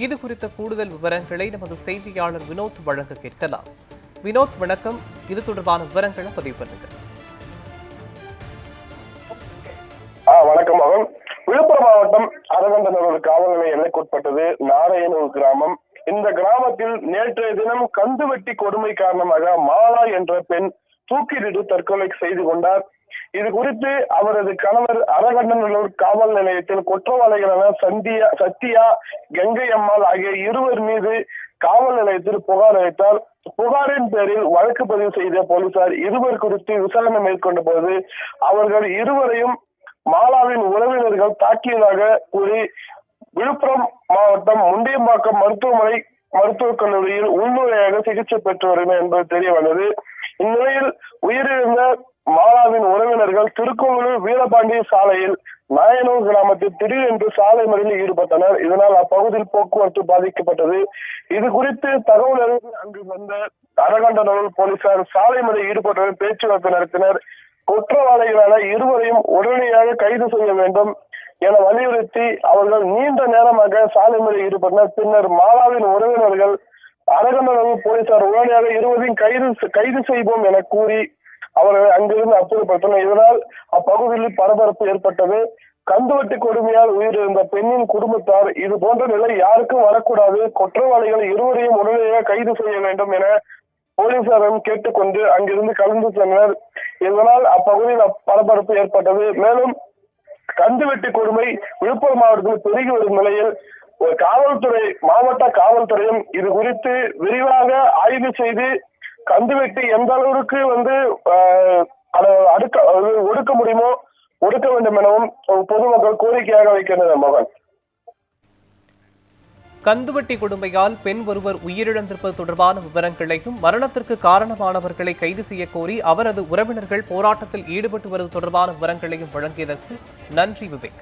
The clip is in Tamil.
இது குறித்த கூடுதல் விவரங்களை நமது செய்தியாளர் வினோத் வழங்க கேட்கலாம். வினோத் வணக்கம். இது தொடர்பான விவரங்களை பதிவு பண்ணுங்க. வணக்கம் மகன். விழுப்புரம் மாவட்டம் அரகண்டநல்லூர் காவல் நிலைய எல்லைக்குட்பட்டது நாராயணூர் கிராமம். இந்த கிராமத்தில் நேற்றைய தினம் கந்துவெட்டி கொடுமை காரணமாக மாலா என்ற பெண் தூக்கிலிட்டு தற்கொலை செய்து கொண்டார். இது குறித்து அவரது கணவர் அரகண்டநல்லூர் காவல் நிலையத்தில் குற்றவாளிகளான சந்தியா சத்யா கங்கை அம்மாள் ஆகிய இருவர் மீது காவல் நிலையத்தில் புகார் அளித்தார். புகாரின் பேரில் வழக்கு பதிவு செய்த போலீசார் இருவர் குறித்து விசாரணை மேற்கொண்ட போது அவர்கள் இருவரையும் மாலாவின் உறவினர்கள் தாக்கியதாக கூறி விழுப்புரம் மாவட்டம் முண்டியம்பாக்கம் மருத்துவமனை மருத்துவக் கல்லூரியில் உள்நுழையாக சிகிச்சை பெற்று வருகிறார் என்பது தெரிய வந்தது இந்நிலையில் உயிரிழந்த அவர்கள் திருக்கோவிலூர் வீரபாண்டிய சாலையில் நாயனூர் கிராமத்தில் திடீரென்று சாலை மறியலில் ஈடுபட்டனர். இதனால் அப்பகுதியில் போக்குவரத்து பாதிக்கப்பட்டது. இது குறித்து தகவல் அறிந்து அங்கு வந்த அரகண்டநல்லூர் போலீசார் சாலை மறியலில் ஈடுபட்டவர்கள் பேச்சுவார்த்தை நடத்தினர். குற்றவாளிகளான இருவரையும் உடனடியாக கைது செய்ய வேண்டும் என வலியுறுத்தி அவர்கள் நீண்ட நேரமாக சாலை மறியலில் ஈடுபட்டனர். பின்னர் மாலாவின் உறவினர்கள் அரகண்டநல்லூர் போலீசார் உடனடியாக இருவரையும் கைது கைது செய்வோம் என கூறி அவர்கள் அங்கிருந்து அப்புறப்பட்டனர் இதனால் அப்பகுதியில் பரபரப்பு ஏற்பட்டது. கந்துவட்டி கொடுமையால் உயிரிழந்த பெண்ணின் குடும்பத்தார் இது போன்ற நிலை யாருக்கும் வரக்கூடாது. குற்றவாளிகள் இருவரையும் உடனடியாக கைது செய்ய வேண்டும் என போலீசாரிடம் கேட்டுக்கொண்டு அங்கிருந்து கலந்து சென்றனர். இதனால் அப்பகுதியில் பரபரப்பு ஏற்பட்டது. மேலும் கந்துவெட்டி கொடுமை விழுப்புரம் மாவட்டத்தில் பெருகி வரும் நிலையில் ஒரு காவல்துறை மாவட்ட காவல்துறையும் இது குறித்து விரிவாக ஆய்வு செய்து கந்து வெட்டி எந்த அளவுக்கு வந்து அதை அடுக்க ஒடுக்க முடியுமோ ஒடுக்க வேண்டும் எனவும் பொதுமக்கள் கோரிக்கையாக வைக்கின்றனர் மகன். கந்துவட்டி கொடுமையால் பெண் ஒருவர் உயிரிழந்திருப்பது தொடர்பான விவரங்களையும் மரணத்திற்கு காரணமானவர்களை கைது செய்ய கோரி அவரது உறவினர்கள் போராட்டத்தில் ஈடுபட்டு வருவது தொடர்பான விவரங்களையும் வழங்கியதற்கு நன்றி விவேக்.